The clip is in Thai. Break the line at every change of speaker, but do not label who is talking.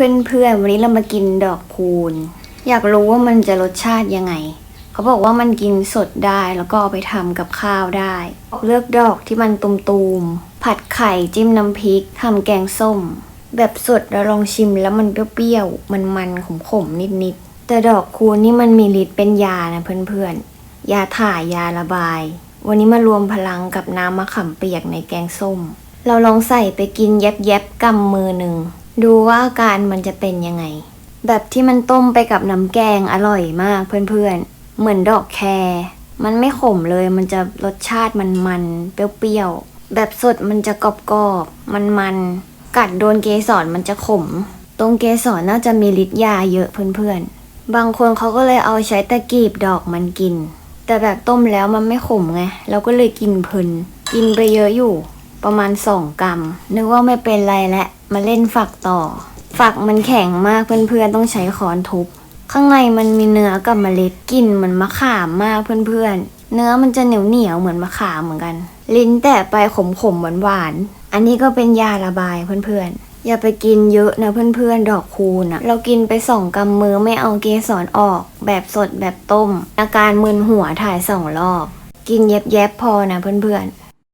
เพื่อนๆ วันนี้เรามากินดอกคูณ อยากรู้ว่ามันจะรสชาติยังไง เขาบอกว่ามันกินสดได้แล้วก็เอาไปทำกับข้าวได้ เลือกดอกที่มันตุมๆ ผัดไข่จิ้มน้ำพริกทำแกงส้ม แบบสดเราลองชิมแล้วมันเปรี้ยวๆ มันๆ ขมๆ นิดๆ แต่ดอกคูณนี่มันมีฤทธิ์เป็นยานะเพื่อนๆ ยาถ่ายยาระบาย วันนี้มารวมพลังกับน้ำมะขามเปียกในแกงส้ม เราลองใส่ไปกินแยบๆกำมือหนึ่ง ดูว่าอาการมันจะเป็นยังไง แบบที่มันต้มไปกับน้ำแกงอร่อยมากเพื่อนๆ เหมือนดอกแครมันไม่ขมเลยมันจะรสชาติมันมันๆเปรี้ยวๆ แบบสดมันจะกรอบๆ มันมันๆกัดโดนเกสรมันจะขม ตรงเกสรน่าจะมีฤทธิ์ยาเยอะเพื่อนๆ บางคนเขาก็เลยเอาใช้ตะกีบดอกมันกิน แต่แบบต้มแล้วมันไม่ขมไงเราก็เลยกินเพลินกินไปเยอะอยู่ ประมาณสองกรัม นึกว่าไม่เป็นไรและมาเล่นฝักต่อ ฝักมันแข็งมากเพื่อนๆต้องใช้ค้อนทุบ ข้างในมันมีเนื้อกับเมล็ดกลิ่นเหมือนมะขามมากเพื่อนๆ เนื้อมันจะเหนียวเหนียวๆเหมือนมะขามเหมือนกัน ลิ้นแตะไปขมๆหวานๆอันนี้ก็เป็นยาระบายเพื่อนๆ อย่าไปกินเยอะนะเพื่อนๆ ดอกคูณอะเรากินไปสองกำมือไม่เอาเกสรออก แบบสดแบบต้ม อาการมึนหัวถ่ายสองรอบ กินแยบๆพอนะเพื่อนๆ